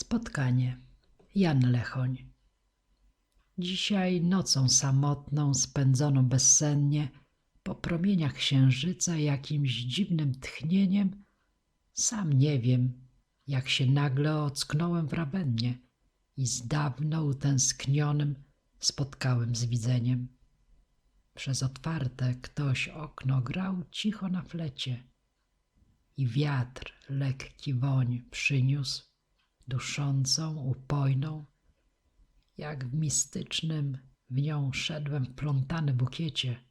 Spotkanie. Jan Lechoń. Dzisiaj nocą samotną, spędzoną bezsennie, po promieniach księżyca jakimś dziwnym tchnieniem, sam nie wiem, jak się nagle ocknąłem w Rawennie i z dawno utęsknionym spotkałem z widzeniem. Przez otwarte ktoś okno grał cicho na flecie i wiatr lekki woń przyniósł, duszącą, upojną, jak w mistycznym w nią szedłem wplątany bukiecie,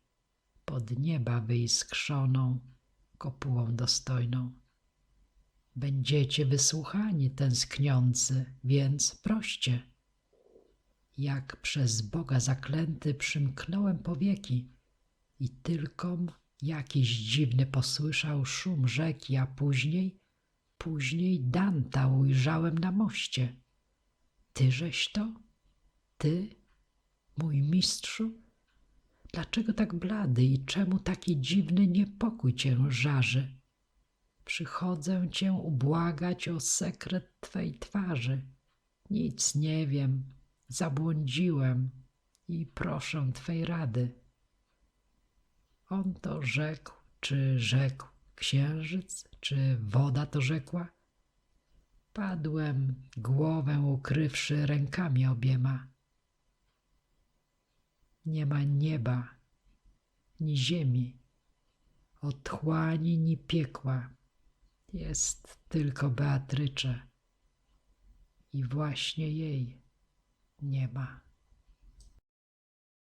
pod nieba wyiskrzoną kopułą dostojną. Będziecie wysłuchani, tęskniący, więc proście. Jak przez Boga zaklęty przymknąłem powieki i tylkom jakiś dziwny posłyszał szum rzeki, a później, później Danta ujrzałem na moście. Tyżeś to? Ty, mój mistrzu? Dlaczego tak blady i czemu taki dziwny niepokój cię żarzy? Przychodzę cię ubłagać o sekret twej twarzy. Nic nie wiem, zabłądziłem i proszę twej rady. On to rzekł, czy rzekł księżyc, czy woda to rzekła? Padłem, głowę ukrywszy rękami obiema. Nie ma nieba, ni ziemi, otchłani, ni piekła. Jest tylko Beatrycze i właśnie jej nie ma.